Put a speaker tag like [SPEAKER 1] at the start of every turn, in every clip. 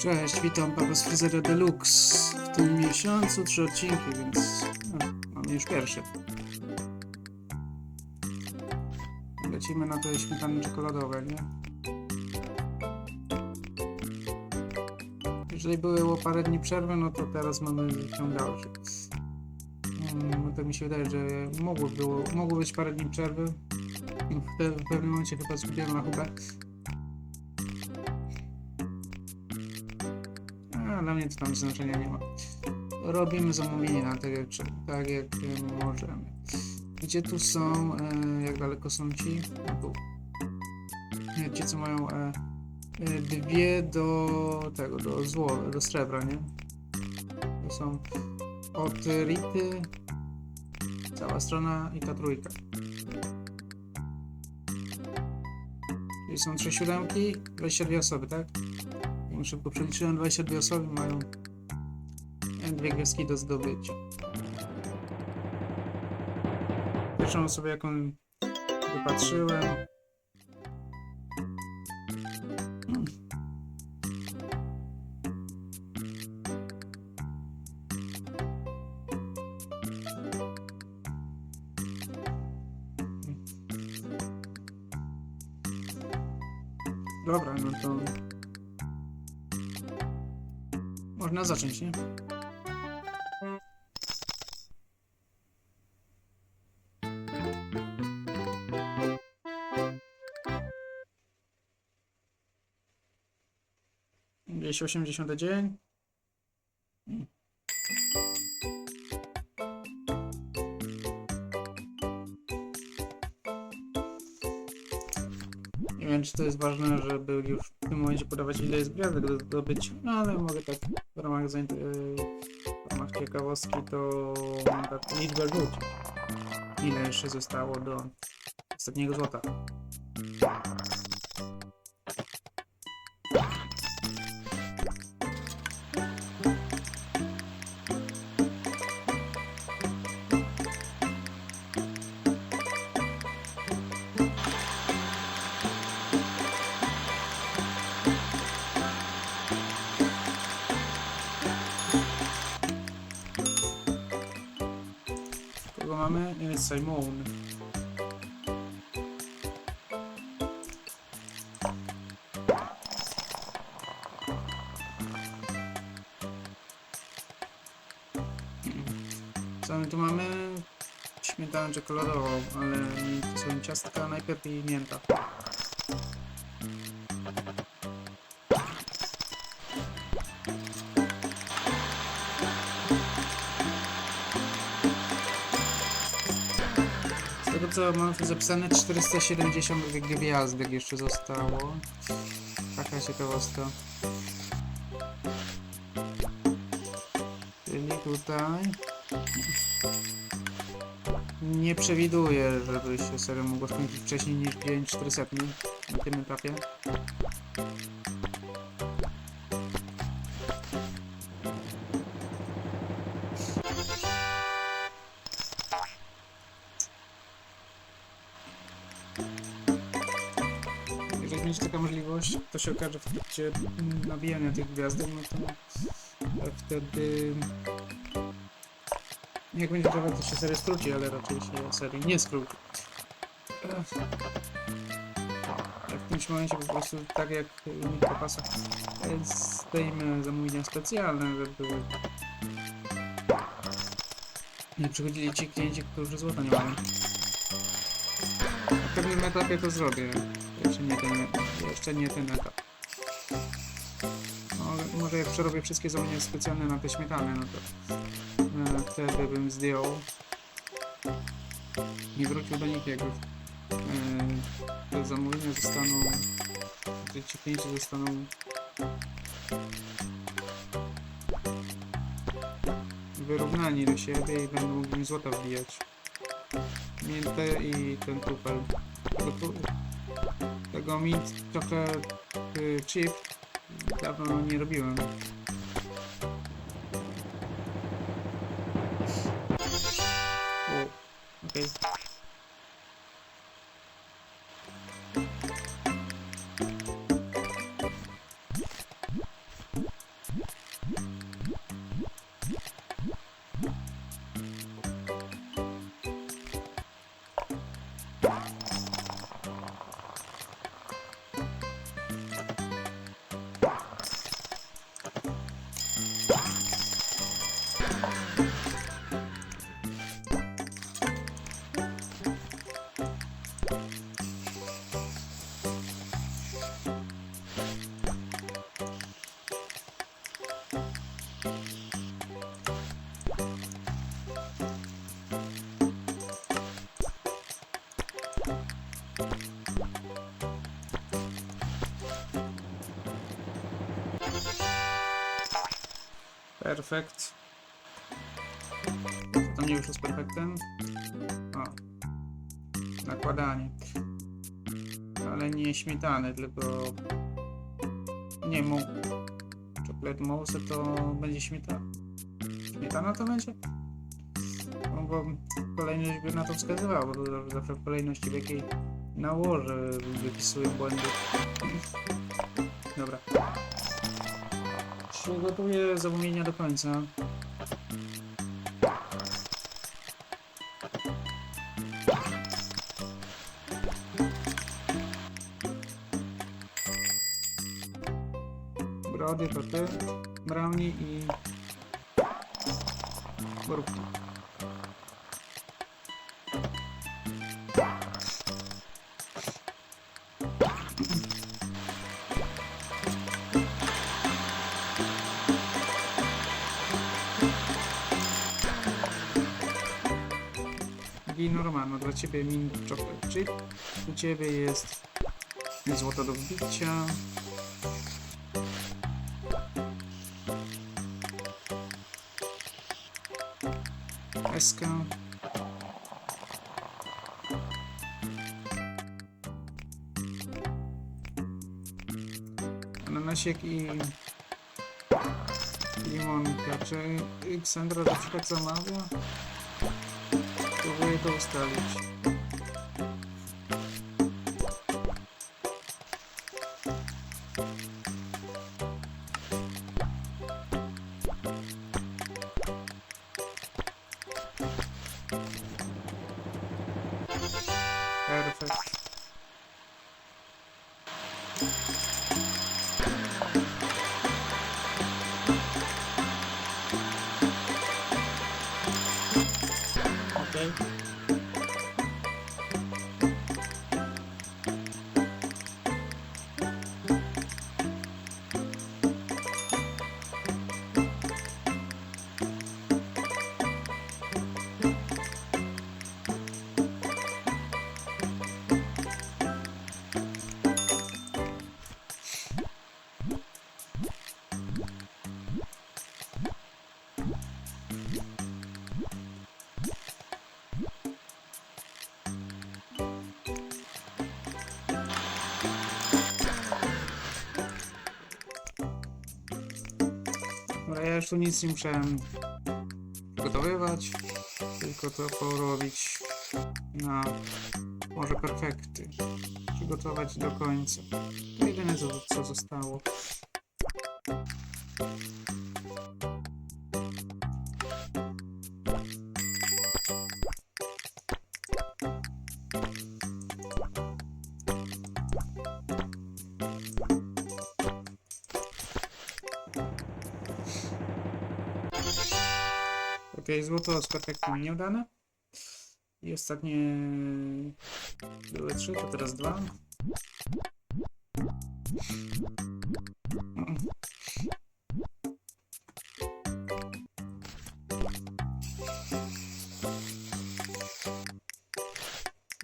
[SPEAKER 1] Cześć, witam Papa z Fryzera Deluxe. W tym miesiącu trzy odcinki, więc no, mamy już pierwszy. Lecimy na te śmietany czekoladowe, nie? Jeżeli było parę dni przerwy, no to teraz mamy ciąg dalszy. No to mi się wydaje, że mogło, było, mogło być parę dni przerwy. W, pe- w pewnym momencie chyba zgubiłem rachubę. A dla mnie to tam znaczenia nie ma. Robimy zamówienie na tak jak, tak jak e, możemy. Gdzie tu są, e, jak daleko są ci? Tu. Nie, ci co mają e, e, dwie do tego, do zło, do srebra, nie? To są od Rity, cała strona i ta trójka. Czyli są trzy siódemki, 22 osoby, tak? Jak Szybko przeliczyłem, 22 osoby mają dwie gwiazdki do zdobycia. Pierwszą osobę, jaką wypatrzyłem. Hmm. Dobra, no to można zacząć, nie? Gdzieś 80 dzień. Wiem, czy to jest ważne, żeby już w tym momencie podawać ile jest gwiazdek do zdobyć, no ale mogę tak w ramach, zaint- y, w ramach ciekawostki to tak liczbę rzucić. Ile jeszcze zostało do ostatniego złota. Kogo mamy? Y, Simon. Co my tu mamy? Śmietanę czekoladową, ale to są ciastka najpierw i mięta. Co mam tu zapisane 470 gwiazdek jeszcze zostało. Taka ciekawostka. Czyli tutaj nie przewiduję, żeby się serio mogło skończyć wcześniej niż 5400 na tym etapie. Będzie taka możliwość, to się okaże w trakcie mm, nabijania tych gwiazdek, no to e, wtedy jak będzie trzeba, to się seria skróci, ale raczej się serii nie skróci. Ech. W którymś momencie po prostu, tak jak u nich po pasach, e, zdejmę zamówienia specjalne, żeby nie przychodzili ci klienci, którzy złota nie mają. Na pewnym etapie to zrobię. Jeszcze nie ten, jeszcze nie ten etap. No, może jak przerobię wszystkie zamówienia specjalne na te śmietane, no to e, wtedy bym zdjął. Nie wrócił do nikiego. E, te zamówienia zostaną, te ci zostaną wyrównani do siebie i będą mogli złota wbijać. Miętę i ten tupel. Tego, mint trochę y, chip dawno nie robiłem. Perfekt. Tam nie wyszło z perfektem? O. Nakładanie. Ale nie śmietany, tylko... Nie, mu... Chocolate mousse to będzie śmietana. Śmietana to będzie? No bo kolejność by na to wskazywała, bo to zawsze w kolejności w jakiej nałożę wypisuję błędy. Dobra. Przygotuję zamówienia do końca. Brody to ty, brownie i borówki. Wino Romano, dla Ciebie mint chocolate chip, u Ciebie jest złoto do wbicia, Eska. Ananasiek i limonka. Czy Ksandra na przykład zamawia? Próbuję to ustalić. Perfekt. Okej. Ja tu nic nie musiałem przygotowywać, tylko to porobić na może perfekty. Przygotować do końca. To jedyne co, co zostało. Ok, złoto z perfektem nieudane. I ostatnie były trzy, to teraz dwa.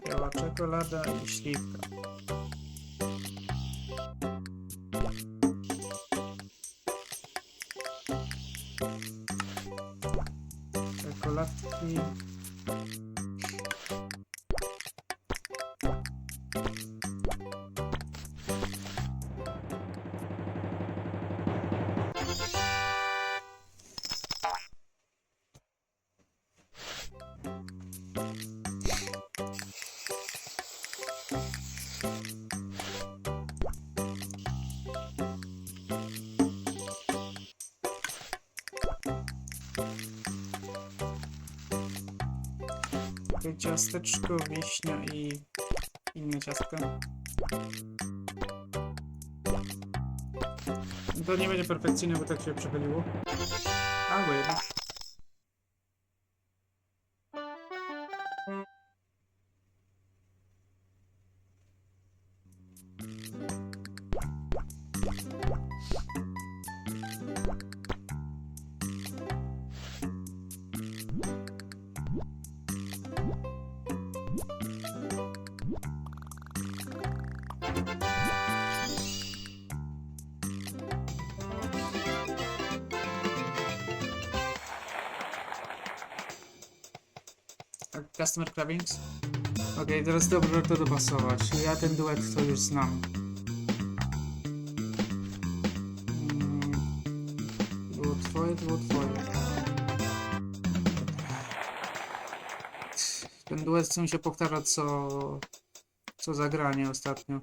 [SPEAKER 1] Biała czekolada i śliwka. soon. Takie ciasteczko, wiśnia i inne ciastka. To nie będzie perfekcyjne, bo tak się przechyliło. Albo jednak. Customer Cravings? Okej, teraz dobrze to dopasować. Ja ten duet to już znam. Mm, było twoje, to było twoje. Ten duet co mi się powtarza co... co zagranie ostatnio.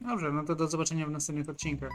[SPEAKER 1] Dobrze, no to do zobaczenia w następnych odcinkach.